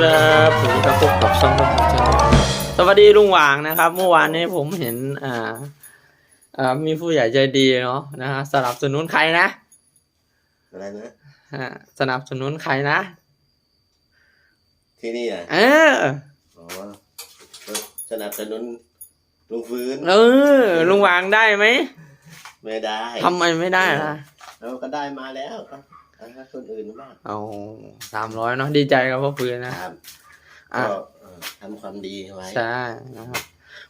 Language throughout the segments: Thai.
ครับผมจะพบกับช่องต้นชาแนลสวัสดีลุงหว่างนะครับ เมื่อวานนี้ผมเห็นอ่าอ่ามีผู้ใหญ่ใจดีเนาะนะฮะสนับสนุนใครนะอะไรนะฮะสนับสนุนใครนะ ที่นี่อะเอออ๋อสนับสนุนลุงฟื้นเออลุงหว่างได้ไหมไม่ได้ทำไมไม่ได้ล่ะเราก็ได้มาแล้ว ก็ให้คนอื่นบ้างเอาสามร้อยเนาะดีใจกับพ่อฟื้นนะ ครับอะ ก็เอ่อทำความดีไว้ใช่นะครับ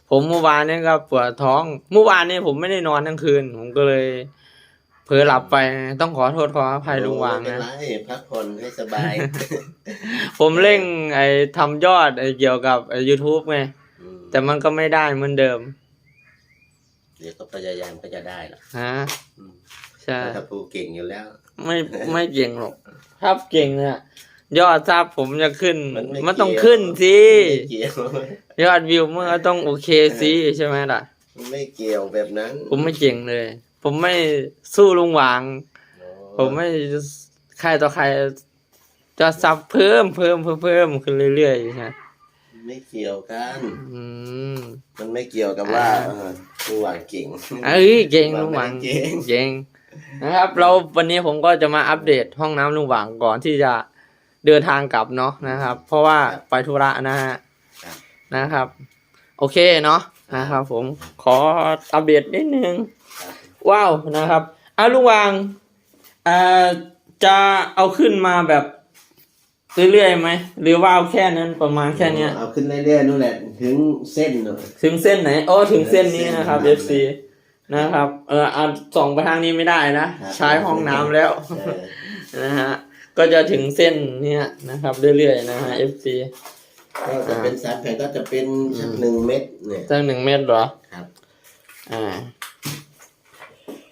ผมเมื่อวานนี้ก็ปวดท้อง เมื่อวานนี้ผมไม่ได้นอนทั้งคืน ผมก็เลยเผลอหลับไปต้องขอโทษขออภัยลุงหว่างไม่เป็นนะไรพักผ่อนให้สบายผมเร่งไอ้ทำยอดไอ้เกี่ยวกับไอ้ YouTube ไง อืมแต่มันก็ไม่ได้เหมือนเดิมเดี๋ยวก็พยายามก็จะได้ละฮะอืม ใช่ถ้าปูเก่งอยู่แล้ว ไม่ไม่เก่งหรอกถ้าเก่งเนี่ยยอดทราบผมจะขึ้น มันไม่มันต้องเกี่ยวขึ้นสิไม่เกี่ยวยอดวิวมันก็ต้องโอเคสิใช่ไหมล่ะไม่เกี่ยวแบบนั้น ผมไม่เก่งเลย ผมไม่สู้ลุงหวางโอ้ผมไม่ใครต่อใคร จะซับเพิ่มเพิ่มเพิ่มเพิ่มขึ้นเรื่อยๆนะไม่เกี่ยวกันอืมมันไม่เกี่ยวกับว่าอ่าเออลุงหว่างเก่งเอ้ยเก่งลุงหวางเก่งเก่ง นะครับ เราวันนี้ผมก็จะมาอัปเดตห้องน้ำลุงหวางก่อนที่จะเดินทางกลับเนาะนะครับ เพราะว่าไปธุระนะฮะครับนะครับ โอเคเนาะนะครับผมขออัปเดตนิดนึงครับว้าวนะครับอะลุงหวางเอ่อจะเอาขึ้นมาแบบเรื่อยๆไหมหรือว่าเอาแค่นั้นประมาณแค่เนี้ยเอาขึ้นเรื่อยๆนู่นแหละถึงเส้นหน่อยถึงเส้นไหนอ๋อถึงเส้นนี้นะครับเส้น FC นะครับ เออเอาส่องไปทางนี้ไม่ได้นะ ใช้ห้องน้ำแล้วเออนะฮะก็จะถึงเส้นเนี้ยนะครับ เรื่อยๆนะฮะ FC ก็จะเป็นสามแผ่นก็จะเป็นสักหนึ่งเม็ดเนี่ยตั้งหนึ่งเมตรเหรอครับ อ่า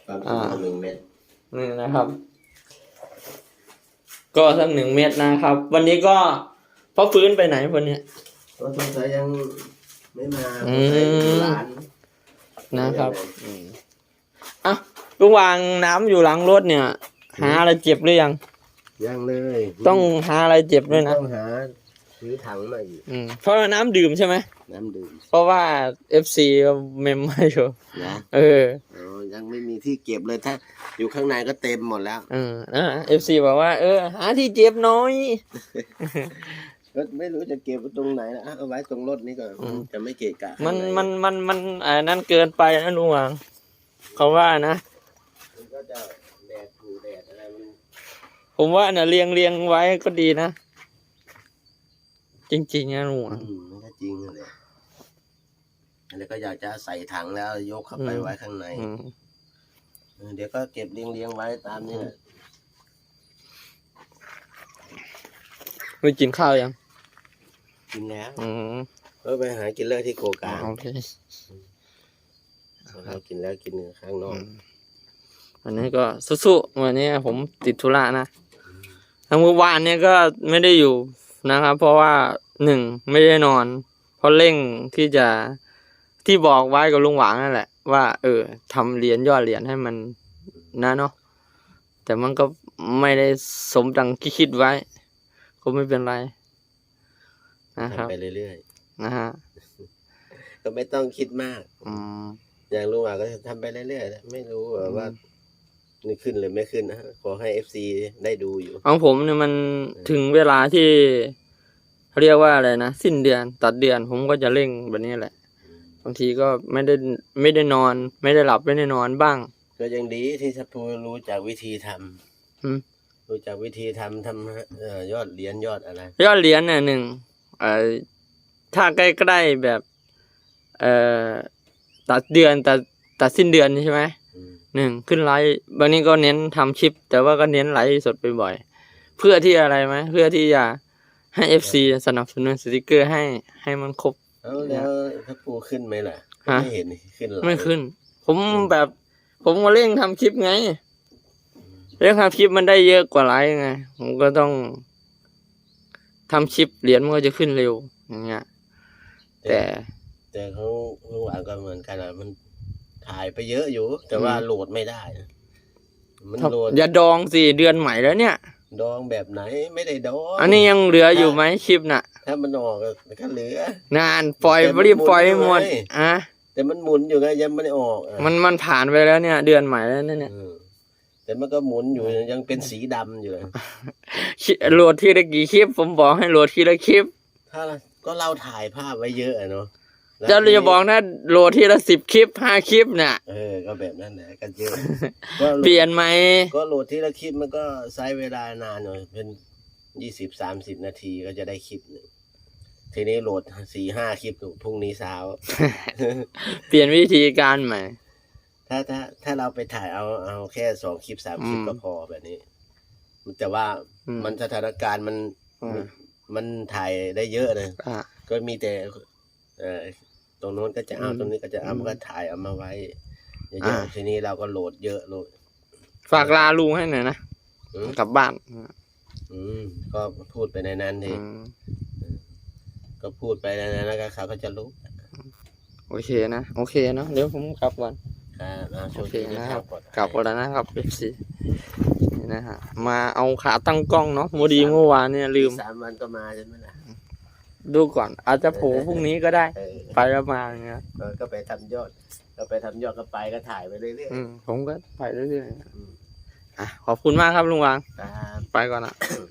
ความอ่าสูงหนึ่งเม็ดนี่นะครับ ก็สักหนึ่งเมตรนะครับ วันนี้ก็พ่อฟื้นไปไหนวันเนี้ยก็สงสัยยังไม่มาอืมสงสัยอยู่ร้า นนะครับอะลุงวางน้ำอยู่หลังรถเนี่ย หาอะไรเจ็บหรือยัง ยังเลยต้องหาอะไรเจ็บด้วยนะต้องหาซื้อถังมาอีกอืมเพราะว่าน้ำดื่มใช่ไหม น้ำดื่มเพราะว่า FC ก็เมมไม่อยู่นะเออโอ้ยังไม่มีที่เก็บเลยถ้า อยู่ข้างในก็เต็มหมดแล้ว เออนะ FC บอกว่า เออ หาที่เจ็บน้อย ก็ไม่รู้จะเก็บไว้ตรงไหนนะอะเอาไว้ตรงรถนี้ก่อนอืม จะไม่เกะกะมันข้างใมันมันมันอ่านั่นเกินไปนะลุงวางเขาว่านะ มันก็จะแดดถูแดดอะไรมันผมว่าน่ะเรียงเรียงไว้ก็ดีนะ จริงๆนะลุงวางอืมมันก็จริงเลยแล้วก็อยากจะใส่ถังแล้วยกเข้าไปอืม ไว้ข้างในอืมเออเดี๋ยวก็เก็บเรียงเรียงๆไว้ตามนี่แหละ ไม่กินข้าวยัง กินแล้วอืมก็ไปหากินเลิกที่โกกลางโอเคเรากินแล้วกินข้างนอกวันนี้ก็สู้ๆวันนี้ผมติดธุระนะทั้งเมื่อวานเนี่ยก็ไม่ได้อยู่นะครับ เพราะว่าหนึ่งไม่ได้นอน เพราะเร่งที่จะที่บอกไว้กับลุงหวางนั่นแหละ ว่า เออทำเหรียญยอดเหรียญให้มันนะเนาะแต่มันก็ไม่ได้สมดังที่คิดไว้ ก็ไม่เป็นไร นะครับ ทำไปเรื่อยนะฮะๆ ก็ไม่ต้องคิดมาก อืม อย่างลุงอะก็จะทำไปเรื่อยๆนะไม่รู้ว่าว่านี่ขึ้นหรือไม่ขึ้นนะขอให้เอฟซีได้ดูอยู่ ของผมเนี่ยมันถึงเวลาที่เขาเรียกว่าอะไรนะสิ้นเดือนตัดเดือนผมก็จะเร่งแบบนี้แหละบางทีก็ไม่ได้ไม่ได้นอน ไม่ได้หลับไม่ได้นอนบ้าง ก็ก็ยังดีที่ชัพูรู้จักวิธีทำอืม รู้จักวิธีทำทำเอ่อยอดเหรียญยอดอะไร ยอดเหรียญเนี่ยหนึ่ง เอ่อถ้าใกล้ๆแบบ เอ่อตัดเดือนตัดตัดสิ้นเดือนใช่ไหมอืมหนึ่งขึ้นไลฟ์บางนี้ก็เน้นทำคลิป แต่ว่าก็เน้นไลฟ์สดบ่อยๆเพื่อที่อะไรไหมเพื่อที่จะให้เอฟซีสนับสนุนสติกเกอร์ให้ให้มันครบเอาแล้วชัพูขึ้นไหมล่ะฮะไม่เห็นขึ้นหรอกไม่ขึ้น ผมแบบ ผมมาเร่งทำคลิปไงเร่งทำคลิปมันได้เยอะกว่าไลฟ์ไงผมก็ต้อง ทำคลิปเหรียญมันก็จะขึ้นเร็วอย่างเงี้ย แต่ แต่เขาลุงหวานก็เหมือนกันอะมันถ่ายไปเยอะอยู่ แต่ว่าโหลดไม่ได้นะมันถ้าโหลดอย่าดองสิเดือนใหม่แล้วเนี่ย ดองแบบไหนไม่ได้ดองอันนี้ยังเหลืออยู่ไหมคลิปน่ะ ถ้ามันออกก็เหลือ นานปล่อยแต่มันรีบปล่อยให้หมดหมุนอยู่ไงอะแต่มันหมุนอยู่ไงยังไม่ได้ออกอะมันมันผ่านไปแล้วเนี่ย เดือนใหม่แล้วเนี่ย เออ แต่มันก็หมุนอยู่ยังเป็นสีดำอยู่เลยคิโหลดทีละกี่คลิป ผมบอกให้โหลดทีละคลิป ถ้าก็เราถ่ายภาพไว้เยอะอะเนาะแล้วจะจะบอกนะโหลดทีละสิบคลิปห้าคลิปน่ะ เออ ก็แบบนั้นแหละก็เยอะก็โหลเปลี่ยนไหม ก็โหลดทีละคลิปมันก็ใช้เวลานานหน่อยเป็นยี่สิบสามสิบนาทีก็จะได้คลิปหนึ่งทีนี้โหลดสี่ห้าคลิปพรุ่งนี้เช้า เปลี่ยนวิธีการใหม่ ถ้าถ้าถ้าเราไปถ่ายเอาเอาแค่สองคลิปสามคลิปอืมก็พอแบบนี้ แต่ว่าอืม มันสถานการณ์มันอืมมันถ่ายได้เยอะเลยอะก็มีแต่เอ่อตรงโน้นก็จะเอาอืมตรงนี้ก็จะเอาอืมมันก็ถ่ายเอามาไว้เยอ่า อะๆทีนี้เราก็โหลดเยอะโหลด ฝากลาลุงให้หน่อยนะอืม กลับบ้านอืมก็พูดไปในนั้นทีอืมก็พูดไปในนั้นแล้วก็เขาก็จะรู้ โอเคนะ โอเคเนาะเดี๋ยวผมกลับก่อนครับอ่า โชโอคเคดีนะนะคครัรับบกลับก่อนแล้วนะครับเอฟซีนี่นะฮะมาเอาขาตั้งกล้องเนาะโมดีเมื่อวานเนี่ยลืมสามวันก็มาใช่ไหมล่ะดูก่อนอาจจะโผล่พรุ่งนี้ก็ได้เออไปแล้วมาอย่างเงี้ยก็ก็ไปทำยอดก็ไปทำยอดก็ไปก็ถ่ายไปเรื่อยอืมผมก็ไปเรื่อยๆอืมๆอะขอบคุณมากครับลุงวางครับไปก่อนนะอืม